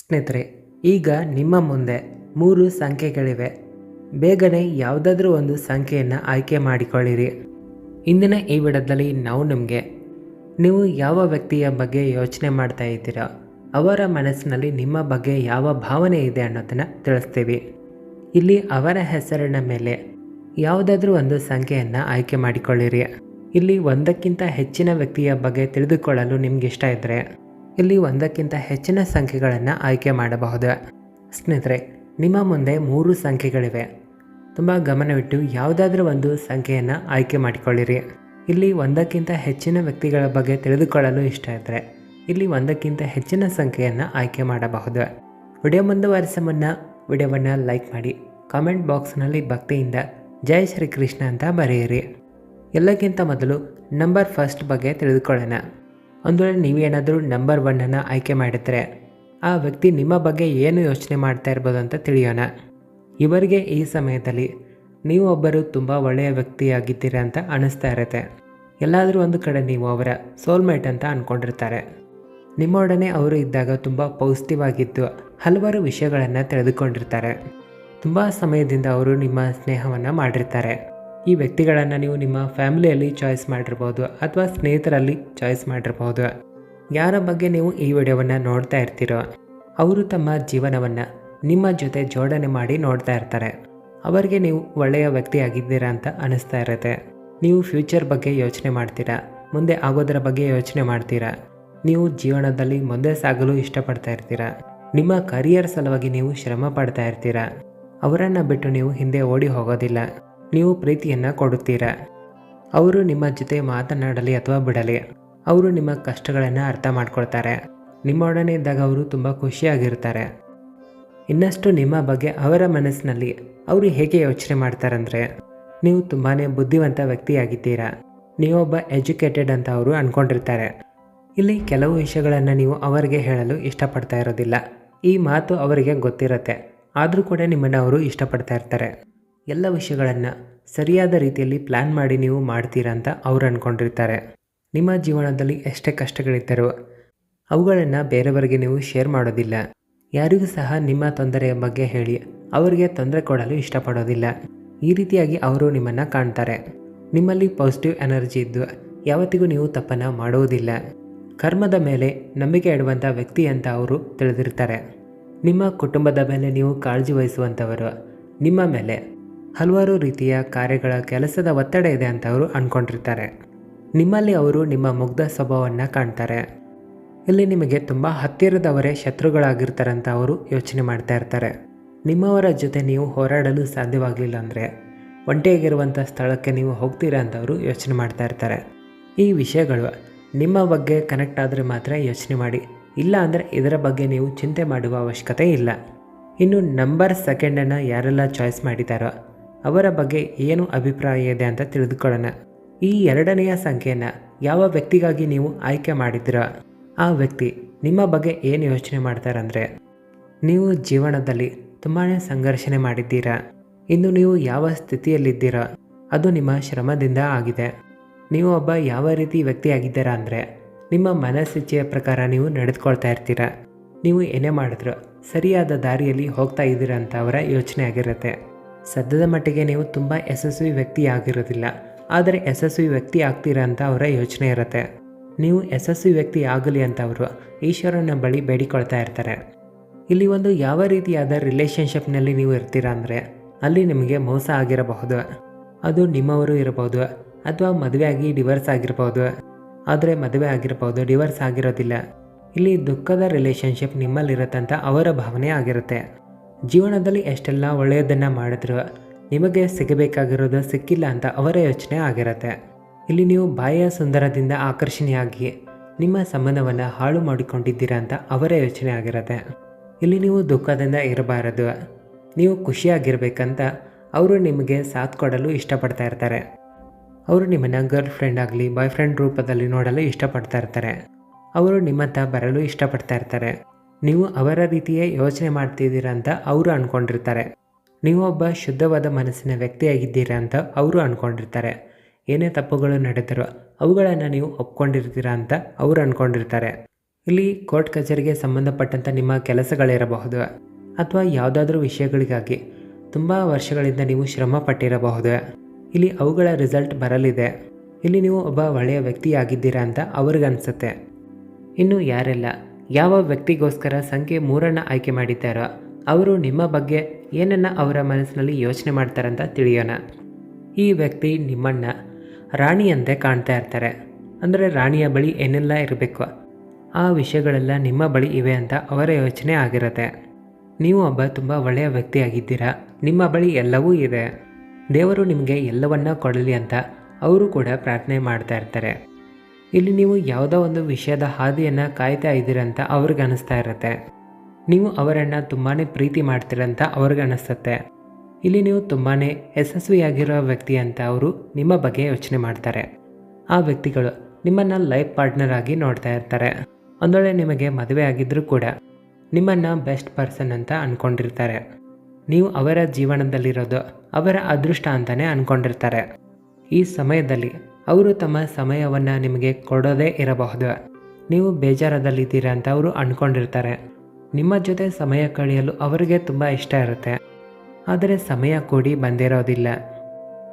ಸ್ನೇಹಿತರೆ, ಈಗ ನಿಮ್ಮ ಮುಂದೆ ಮೂರು ಸಂಖ್ಯೆಗಳಿವೆ. ಬೇಗನೆ ಯಾವುದಾದ್ರೂ ಒಂದು ಸಂಖ್ಯೆಯನ್ನು ಆಯ್ಕೆ ಮಾಡಿಕೊಳ್ಳಿರಿ. ಇಂದಿನ ಈ ವಿಡದಲ್ಲಿ ನಾವು ನಿಮಗೆ, ನೀವು ಯಾವ ವ್ಯಕ್ತಿಯ ಬಗ್ಗೆ ಯೋಚನೆ ಮಾಡ್ತಾ ಇದ್ದೀರಾ, ಅವರ ಮನಸ್ಸಿನಲ್ಲಿ ನಿಮ್ಮ ಬಗ್ಗೆ ಯಾವ ಭಾವನೆ ಇದೆ ಅನ್ನೋದನ್ನು ತಿಳಿಸ್ತೀವಿ. ಇಲ್ಲಿ ಅವರ ಹೆಸರಿನ ಮೇಲೆ ಯಾವುದಾದ್ರೂ ಒಂದು ಸಂಖ್ಯೆಯನ್ನು ಆಯ್ಕೆ ಮಾಡಿಕೊಳ್ಳಿರಿ. ಇಲ್ಲಿ ಒಂದಕ್ಕಿಂತ ಹೆಚ್ಚಿನ ವ್ಯಕ್ತಿಯ ಬಗ್ಗೆ ತಿಳಿದುಕೊಳ್ಳಲು ನಿಮ್ಗೆ ಇಷ್ಟ ಇದ್ದರೆ ಇಲ್ಲಿ ಒಂದಕ್ಕಿಂತ ಹೆಚ್ಚಿನ ಸಂಖ್ಯೆಗಳನ್ನು ಆಯ್ಕೆ ಮಾಡಬಹುದು. ಸ್ನೇಹಿತರೆ, ನಿಮ್ಮ ಮುಂದೆ ಮೂರು ಸಂಖ್ಯೆಗಳಿವೆ. ತುಂಬ ಗಮನವಿಟ್ಟು ಯಾವುದಾದ್ರೂ ಒಂದು ಸಂಖ್ಯೆಯನ್ನು ಆಯ್ಕೆ ಮಾಡಿಕೊಳ್ಳಿರಿ. ಇಲ್ಲಿ ಒಂದಕ್ಕಿಂತ ಹೆಚ್ಚಿನ ವ್ಯಕ್ತಿಗಳ ಬಗ್ಗೆ ತಿಳಿದುಕೊಳ್ಳಲು ಇಷ್ಟ ಇದ್ದರೆ ಇಲ್ಲಿ ಒಂದಕ್ಕಿಂತ ಹೆಚ್ಚಿನ ಸಂಖ್ಯೆಯನ್ನು ಆಯ್ಕೆ ಮಾಡಬಹುದು. ವಿಡಿಯೋ ಮುಂದುವರಿಸ ಮುನ್ನ ವಿಡಿಯೋವನ್ನು ಲೈಕ್ ಮಾಡಿ, ಕಾಮೆಂಟ್ ಬಾಕ್ಸ್ನಲ್ಲಿ ಭಕ್ತಿಯಿಂದ ಜೈ ಶ್ರೀ ಕೃಷ್ಣ ಅಂತ ಬರೆಯಿರಿ. ಎಲ್ಲಕ್ಕಿಂತ ಮೊದಲು ನಂಬರ್ ಫಸ್ಟ್ ಬಗ್ಗೆ ತಿಳಿದುಕೊಳ್ಳೋಣ. ವೇಳೆ ನೀವೇನಾದರೂ ನಂಬರ್ ಒನ್ನನ್ನು ಆಯ್ಕೆ ಮಾಡಿದರೆ ಆ ವ್ಯಕ್ತಿ ನಿಮ್ಮ ಬಗ್ಗೆ ಏನು ಯೋಚನೆ ಮಾಡ್ತಾ ಇರ್ಬೋದು ಅಂತ ತಿಳಿಯೋಣ. ಇವರಿಗೆ ಈ ಸಮಯದಲ್ಲಿ ನೀವು ಒಬ್ಬರು ತುಂಬ ಒಳ್ಳೆಯ ವ್ಯಕ್ತಿಯಾಗಿದ್ದೀರಾ ಅಂತ ಅನ್ನಿಸ್ತಾ ಇರುತ್ತೆ. ಎಲ್ಲಾದರೂ ಒಂದು ಕಡೆ ನೀವು ಅವರ ಸೋಲ್ಮೇಟ್ ಅಂತ ಅಂದ್ಕೊಂಡಿರ್ತಾರೆ ನಿಮ್ಮೊಡನೆ ಅವರು ಇದ್ದಾಗ ತುಂಬ ಪೌಷ್ಟಿವಾಗಿದ್ದು ಹಲವಾರು ವಿಷಯಗಳನ್ನು ತಿಳಿದುಕೊಂಡಿರ್ತಾರೆ. ತುಂಬ ಸಮಯದಿಂದ ಅವರು ನಿಮ್ಮ ಸ್ನೇಹವನ್ನು ಮಾಡಿರ್ತಾರೆ. ಈ ವ್ಯಕ್ತಿಗಳನ್ನು ನೀವು ನಿಮ್ಮ ಫ್ಯಾಮಿಲಿಯಲ್ಲಿ ಚಾಯ್ಸ್ ಮಾಡಿರ್ಬೋದು ಅಥವಾ ಸ್ನೇಹಿತರಲ್ಲಿ ಚಾಯ್ಸ್ ಮಾಡಿರ್ಬೋದು. ಯಾರ ಬಗ್ಗೆ ನೀವು ಈ ವಿಡಿಯೋವನ್ನು ನೋಡ್ತಾ ಇರ್ತೀರೋ, ಅವರು ತಮ್ಮ ಜೀವನವನ್ನು ನಿಮ್ಮ ಜೊತೆ ಜೋಡಣೆ ಮಾಡಿ ನೋಡ್ತಾ ಇರ್ತಾರೆ. ಅವರಿಗೆ ನೀವು ಒಳ್ಳೆಯ ವ್ಯಕ್ತಿ ಆಗಿದ್ದೀರಾ ಅಂತ ಅನಿಸ್ತಾ ಇರುತ್ತೆ. ನೀವು ಫ್ಯೂಚರ್ ಬಗ್ಗೆ ಯೋಚನೆ ಮಾಡ್ತೀರಾ, ಮುಂದೆ ಆಗೋದರ ಬಗ್ಗೆ ಯೋಚನೆ ಮಾಡ್ತೀರಾ, ನೀವು ಜೀವನದಲ್ಲಿ ಮುಂದೆ ಸಾಗಲು ಇಷ್ಟಪಡ್ತಾ ಇರ್ತೀರಾ, ನಿಮ್ಮ ಕರಿಯರ್ ಸಲುವಾಗಿ ನೀವು ಶ್ರಮ ಪಡ್ತಾ ಇರ್ತೀರಾ, ಅವರನ್ನು ಬಿಟ್ಟು ನೀವು ಹಿಂದೆ ಓಡಿ ಹೋಗೋದಿಲ್ಲ. ನೀವು ಪ್ರೀತಿಯನ್ನು ಕೊಡುತ್ತೀರಾ? ಅವರು ನಿಮ್ಮ ಜೊತೆ ಮಾತನಾಡಲಿ ಅಥವಾ ಬಿಡಲಿ? ಅವರು ನಿಮ್ಮ ಕಷ್ಟಗಳನ್ನು ಅರ್ಥ ಮಾಡ್ಕೊಳ್ತಾರೆ. ನಿಮ್ಮೊಡನೆ ಇದ್ದಾಗ ಅವರು ತುಂಬ ಖುಷಿಯಾಗಿರ್ತಾರೆ. ಇನ್ನಷ್ಟು ನಿಮ್ಮ ಬಗ್ಗೆ ಅವರ ಮನಸ್ಸಿನಲ್ಲಿ ಅವರು ಹೇಗೆ ಯೋಚನೆ ಮಾಡ್ತಾರಂದರೆ, ನೀವು ತುಂಬಾ ಬುದ್ಧಿವಂತ ವ್ಯಕ್ತಿಯಾಗಿದ್ದೀರಾ. ನೀವೊಬ್ಬ ಎಜುಕೇಟೆಡ್ ಅಂತ ಅವರು ಅಂದ್ಕೊಂಡಿರ್ತಾರೆ ಇಲ್ಲಿ ಕೆಲವು ವಿಷಯಗಳನ್ನು ನೀವು ಅವರಿಗೆ ಹೇಳಲು ಇಷ್ಟಪಡ್ತಾ ಇರೋದಿಲ್ಲ. ಈ ಮಾತು ಅವರಿಗೆ ಗೊತ್ತಿರುತ್ತೆ. ಆದರೂ ಕೂಡ ನಿಮ್ಮನ್ನು ಅವರು ಇಷ್ಟಪಡ್ತಾ ಇರ್ತಾರೆ. ಎಲ್ಲ ವಿಷಯಗಳನ್ನು ಸರಿಯಾದ ರೀತಿಯಲ್ಲಿ ಪ್ಲ್ಯಾನ್ ಮಾಡಿ ನೀವು ಮಾಡ್ತೀರಾ ಅಂತ ಅವ್ರು ಅಂದ್ಕೊಂಡಿರ್ತಾರೆ ನಿಮ್ಮ ಜೀವನದಲ್ಲಿ ಎಷ್ಟೇ ಕಷ್ಟಗಳಿದ್ದರೂ ಅವುಗಳನ್ನು ಬೇರೆಯವರಿಗೆ ನೀವು ಶೇರ್ ಮಾಡೋದಿಲ್ಲ. ಯಾರಿಗೂ ಸಹ ನಿಮ್ಮ ತೊಂದರೆಯ ಬಗ್ಗೆ ಹೇಳಿ, ಅವರಿಗೆ ತೊಂದರೆ ಕೊಡಲು ಇಷ್ಟಪಡೋದಿಲ್ಲ. ಈ ರೀತಿಯಾಗಿ ಅವರು ನಿಮ್ಮನ್ನು ಕಾಣ್ತಾರೆ. ನಿಮ್ಮಲ್ಲಿ ಪಾಸಿಟಿವ್ ಎನರ್ಜಿ ಇದ್ದು ಯಾವತ್ತಿಗೂ ನೀವು ತಪ್ಪನ್ನು ಮಾಡುವುದಿಲ್ಲ ಕರ್ಮದ ಮೇಲೆ ನಂಬಿಕೆ ಇಡುವಂಥ ವ್ಯಕ್ತಿ ಅಂತ ಅವರು ತಿಳಿದಿರ್ತಾರೆ. ನಿಮ್ಮ ಕುಟುಂಬದ ಮೇಲೆ ನೀವು ಕಾಳಜಿ ವಹಿಸುವಂಥವರು ನಿಮ್ಮ ಮೇಲೆ. ಹಲವಾರು ರೀತಿಯ ಕಾರ್ಯಗಳ ಕೆಲಸದ ಒತ್ತಡ ಇದೆ ಅಂತ ಅವರು ಅಂದ್ಕೊಂಡಿರ್ತಾರೆ ನಿಮ್ಮಲ್ಲಿ ಅವರು ನಿಮ್ಮ ಮುಗ್ಧ ಸ್ವಭಾವವನ್ನು ಕಾಣ್ತಾರೆ. ಇಲ್ಲಿ ನಿಮಗೆ ತುಂಬ ಹತ್ತಿರದವರೇ ಶತ್ರುಗಳಾಗಿರ್ತಾರೆ ಅಂತ ಅವರು ಯೋಚನೆ ಮಾಡ್ತಾ ಇರ್ತಾರೆ. ನಿಮ್ಮವರ ಜೊತೆ ನೀವು ಹೋರಾಡಲು ಸಾಧ್ಯವಾಗಲಿಲ್ಲ ಅಂದರೆ ಒಂಟಿಯಾಗಿರುವಂಥ ಸ್ಥಳಕ್ಕೆ ನೀವು ಹೋಗ್ತೀರಾ ಅಂತ ಅವರು ಯೋಚನೆ ಮಾಡ್ತಾ ಇರ್ತಾರೆ. ಈ ವಿಷಯಗಳು ನಿಮ್ಮ ಬಗ್ಗೆ ಕನೆಕ್ಟ್ ಆದರೆ ಮಾತ್ರ ಯೋಚನೆ ಮಾಡಿ, ಇಲ್ಲ ಅಂದರೆ ಇದರ ಬಗ್ಗೆ ನೀವು ಚಿಂತೆ ಮಾಡುವ ಅವಶ್ಯಕತೆ ಇಲ್ಲ. ಇನ್ನು ನಂಬರ್ ಸೆಕೆಂಡನ್ನು ಯಾರೆಲ್ಲ ಚಾಯ್ಸ್ ಮಾಡಿದ್ದಾರೋ ಅವರ ಬಗ್ಗೆ ಏನು ಅಭಿಪ್ರಾಯ ಇದೆ ಅಂತ ತಿಳಿದುಕೊಳ್ಳೋಣ. ಈ ಎರಡನೆಯ ಸಂಖ್ಯೆಯನ್ನು ಯಾವ ವ್ಯಕ್ತಿಗಾಗಿ ನೀವು ಆಯ್ಕೆ ಮಾಡಿದ್ದೀರಾ? ಆ ವ್ಯಕ್ತಿ ನಿಮ್ಮ ಬಗ್ಗೆ ಏನು ಯೋಚನೆ ಮಾಡ್ತಾರಂದರೆ, ನೀವು ಜೀವನದಲ್ಲಿ ತುಂಬಾ ಸಂಘರ್ಷಣೆ ಮಾಡಿದ್ದೀರಾ? ಇನ್ನು ನೀವು ಯಾವ ಸ್ಥಿತಿಯಲ್ಲಿದ್ದೀರಾ? ಅದು ನಿಮ್ಮ ಶ್ರಮದಿಂದ ಆಗಿದೆ. ನೀವು ಒಬ್ಬ ಯಾವ ರೀತಿ ವ್ಯಕ್ತಿಯಾಗಿದ್ದೀರಾ ಅಂದರೆ, ನಿಮ್ಮ ಮನಸ್ಸಿಚ್ಛೆಯ ಪ್ರಕಾರ ನೀವು ನಡೆದುಕೊಳ್ತಾ ಇರ್ತೀರ? ನೀವು ಏನೇ ಮಾಡಿದ್ರು ಸರಿಯಾದ ದಾರಿಯಲ್ಲಿ ಹೋಗ್ತಾ ಇದ್ದೀರಾ ಅಂತ ಅವರ ಯೋಚನೆ ಆಗಿರುತ್ತೆ. ಸದ್ಯದ ಮಟ್ಟಿಗೆ ನೀವು ತುಂಬ ಯಶಸ್ವಿ ವ್ಯಕ್ತಿ ಆಗಿರೋದಿಲ್ಲ ಆದರೆ ಯಶಸ್ವಿ ವ್ಯಕ್ತಿ ಆಗ್ತೀರಾ ಅಂತ ಅವರ ಯೋಚನೆ ಇರುತ್ತೆ. ನೀವು ಯಶಸ್ವಿ ವ್ಯಕ್ತಿ ಆಗಲಿ ಅಂತ ಅವರು ಈಶ್ವರನ ಬಳಿ ಬೇಡಿಕೊಳ್ತಾ ಇರ್ತಾರೆ. ಇಲ್ಲಿ ಒಂದು ಯಾವ ರೀತಿಯಾದ ರಿಲೇಷನ್ಶಿಪ್ನಲ್ಲಿ ನೀವು ಇರ್ತೀರಾ ಅಂದರೆ ಅಲ್ಲಿ ನಿಮಗೆ ಮೋಸ ಆಗಿರಬಹುದು. ಅದು ನಿಮ್ಮವರು ಇರಬಹುದು. ಅಥವಾ ಮದುವೆ ಆಗಿ ಡಿವರ್ಸ್ ಆಗಿರ್ಬೋದು ಆದರೆ ಮದುವೆ ಆಗಿರ್ಬೋದು ಡಿವರ್ಸ್ ಆಗಿರೋದಿಲ್ಲ. ಇಲ್ಲಿ ದುಃಖದ ರಿಲೇಷನ್ಶಿಪ್ ನಿಮ್ಮಲ್ಲಿರುತ್ತಂತ ಅವರ ಭಾವನೆ ಆಗಿರುತ್ತೆ. ಜೀವನದಲ್ಲಿ ಎಷ್ಟೆಲ್ಲ ಒಳ್ಳೆಯದನ್ನು ಮಾಡಿದ್ರು ನಿಮಗೆ ಸಿಗಬೇಕಾಗಿರೋದು ಸಿಕ್ಕಿಲ್ಲ ಅಂತ ಅವರ ಯೋಚನೆ ಆಗಿರುತ್ತೆ. ಇಲ್ಲಿ ನೀವು ಬಾಯಿಯ ಸುಂದರದಿಂದ ಆಕರ್ಷಣೆಯಾಗಿ ನಿಮ್ಮ ಸಂಬಂಧವನ್ನು ಹಾಳು ಮಾಡಿಕೊಂಡಿದ್ದೀರಾ ಅಂತ ಅವರ ಯೋಚನೆ ಆಗಿರುತ್ತೆ. ಇಲ್ಲಿ ನೀವು ದುಃಖದಿಂದ ಇರಬಾರದು. ನೀವು ಖುಷಿಯಾಗಿರಬೇಕಂತ ಅವರು ನಿಮಗೆ ಸಾಥ್ ಕೊಡಲು ಇಷ್ಟಪಡ್ತಾ ಇರ್ತಾರೆ. ಅವರು ನಿಮ್ಮನ್ನು ಗರ್ಲ್ ಫ್ರೆಂಡ್ ಆಗಲಿ, ಬಾಯ್ ಫ್ರೆಂಡ್ ರೂಪದಲ್ಲಿ ನೋಡಲು ಇಷ್ಟಪಡ್ತಾ ಇರ್ತಾರೆ. ಅವರು ನಿಮ್ಮತ್ತ ಬರಲು ಇಷ್ಟಪಡ್ತಾ ಇರ್ತಾರೆ. ನೀವು ಅವರ ರೀತಿಯೇ ಯೋಚನೆ ಮಾಡ್ತಿದ್ದೀರಾ ಅಂತ ಅವರು ಅಂದ್ಕೊಂಡಿರ್ತಾರೆ ನೀವು ಒಬ್ಬ ಶುದ್ಧವಾದ ಮನಸ್ಸಿನ ವ್ಯಕ್ತಿಯಾಗಿದ್ದೀರಾ ಅಂತ ಅವರು ಅಂದ್ಕೊಂಡಿರ್ತಾರೆ ಏನೇ ತಪ್ಪುಗಳು ನಡೆದರೂ ಅವುಗಳನ್ನು ನೀವು ಒಪ್ಕೊಂಡಿರ್ತೀರಾ ಅಂತ ಅವರು ಅಂದ್ಕೊಂಡಿರ್ತಾರೆ ಇಲ್ಲಿ ಕೋರ್ಟ್ ಕಚೇರಿಗೆ ಸಂಬಂಧಪಟ್ಟಂಥ ನಿಮ್ಮ ಕೆಲಸಗಳಿರಬಹುದು ಅಥವಾ ಯಾವುದಾದ್ರೂ ವಿಷಯಗಳಿಗಾಗಿ ತುಂಬ ವರ್ಷಗಳಿಂದ ನೀವು ಶ್ರಮ ಪಟ್ಟಿರಬಹುದು. ಇಲ್ಲಿ ಅವುಗಳ ರಿಸಲ್ಟ್ ಬರಲಿದೆ. ಇಲ್ಲಿ ನೀವು ಒಬ್ಬ ಒಳ್ಳೆಯ ವ್ಯಕ್ತಿಯಾಗಿದ್ದೀರಾ ಅಂತ ಅವ್ರಿಗನ್ಸುತ್ತೆ. ಇನ್ನು ಯಾರೆಲ್ಲ ಯಾವ ವ್ಯಕ್ತಿಗೋಸ್ಕರ ಸಂಖ್ಯೆ ಮೂರನ್ನು ಆಯ್ಕೆ ಮಾಡಿದ್ದಾರೋ ಅವರು ನಿಮ್ಮ ಬಗ್ಗೆ ಏನನ್ನ ಅವರ ಮನಸ್ಸಿನಲ್ಲಿ ಯೋಚನೆ ಮಾಡ್ತಾರಂತ ತಿಳಿಯೋಣ. ಈ ವ್ಯಕ್ತಿ ನಿಮ್ಮನ್ನು ರಾಣಿಯಂತೆ ಕಾಣ್ತಾ ಇರ್ತಾರೆ. ಅಂದರೆ ರಾಣಿಯ ಬಳಿ ಏನೆಲ್ಲ ಇರಬೇಕು? ಆ ವಿಷಯಗಳೆಲ್ಲ ನಿಮ್ಮ ಬಳಿ ಇವೆ ಅಂತ ಅವರ ಯೋಚನೆ ಆಗಿರುತ್ತೆ. ನೀವು ಒಬ್ಬ ತುಂಬ ಒಳ್ಳೆಯ ವ್ಯಕ್ತಿಯಾಗಿದ್ದೀರಾ? ನಿಮ್ಮ ಬಳಿ ಎಲ್ಲವೂ ಇದೆ. ದೇವರು ನಿಮಗೆ ಎಲ್ಲವನ್ನ ಕೊಡಲಿ ಅಂತ ಅವರು ಕೂಡ ಪ್ರಾರ್ಥನೆ ಮಾಡ್ತಾ ಇರ್ತಾರೆ. ಇಲ್ಲಿ ನೀವು ಯಾವುದೋ ಒಂದು ವಿಷಯದ ಹಾದಿಯನ್ನು ಕಾಯ್ತಾ ಇದ್ದೀರಂತ ಅವ್ರಿಗೆ ಅನಿಸ್ತಾ ಇರುತ್ತೆ. ನೀವು ಅವರನ್ನು ತುಂಬಾ ಪ್ರೀತಿ ಮಾಡ್ತೀರಂತ ಅವ್ರಿಗೆ ಅನಿಸುತ್ತೆ ಇಲ್ಲಿ ನೀವು ತುಂಬಾ ಯಶಸ್ವಿಯಾಗಿರೋ ವ್ಯಕ್ತಿ ಅಂತ ಅವರು ನಿಮ್ಮ ಬಗ್ಗೆ ಯೋಚನೆ ಮಾಡ್ತಾರೆ. ಆ ವ್ಯಕ್ತಿಗಳು ನಿಮ್ಮನ್ನು ಲೈಫ್ ಪಾರ್ಟ್ನರ್ ಆಗಿ ನೋಡ್ತಾ ಇರ್ತಾರೆ. ಒಂದೊಳ್ಳೆ ನಿಮಗೆ ಮದುವೆ ಆಗಿದ್ರೂ ಕೂಡ ನಿಮ್ಮನ್ನು ಬೆಸ್ಟ್ ಪರ್ಸನ್ ಅಂತ ಅಂದ್ಕೊಂಡಿರ್ತಾರೆ ನೀವು ಅವರ ಜೀವನದಲ್ಲಿರೋದು ಅವರ ಅದೃಷ್ಟ ಅಂತಲೇ ಅಂದ್ಕೊಂಡಿರ್ತಾರೆ ಈ ಸಮಯದಲ್ಲಿ ಅವರು ತಮ್ಮ ಸಮಯವನ್ನು ನಿಮಗೆ ಕೊಡೋದೇ ಇರಬಹುದು. ನೀವು ಬೇಜಾರದಲ್ಲಿದ್ದೀರಾ ಅಂತ ಅವರು ಅಂದ್ಕೊಂಡಿರ್ತಾರೆ ನಿಮ್ಮ ಜೊತೆ ಸಮಯ ಕಳೆಯಲು ಅವರಿಗೆ ತುಂಬ ಇಷ್ಟ ಇರುತ್ತೆ. ಆದರೆ ಸಮಯ ಕೂಡಿ ಬಂದಿರೋದಿಲ್ಲ.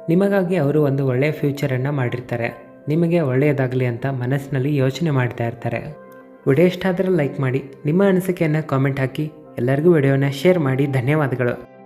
ನಿಮಗಾಗಿ ಅವರು ಒಂದು ಒಳ್ಳೆಯ ಫ್ಯೂಚರನ್ನು ಮಾಡಿರ್ತಾರೆ. ನಿಮಗೆ ಒಳ್ಳೆಯದಾಗಲಿ ಅಂತ ಮನಸ್ಸಿನಲ್ಲಿ ಯೋಚನೆ ಮಾಡ್ತಾ ಇರ್ತಾರೆ. ವಿಡಿಯೋ ಇಷ್ಟ ಆದರೆ ಲೈಕ್ ಮಾಡಿ, ನಿಮ್ಮ ಅನಿಸಿಕೆಯನ್ನು ಕಾಮೆಂಟ್ ಹಾಕಿ, ಎಲ್ಲರಿಗೂ ವಿಡಿಯೋನ ಶೇರ್ ಮಾಡಿ. ಧನ್ಯವಾದಗಳು.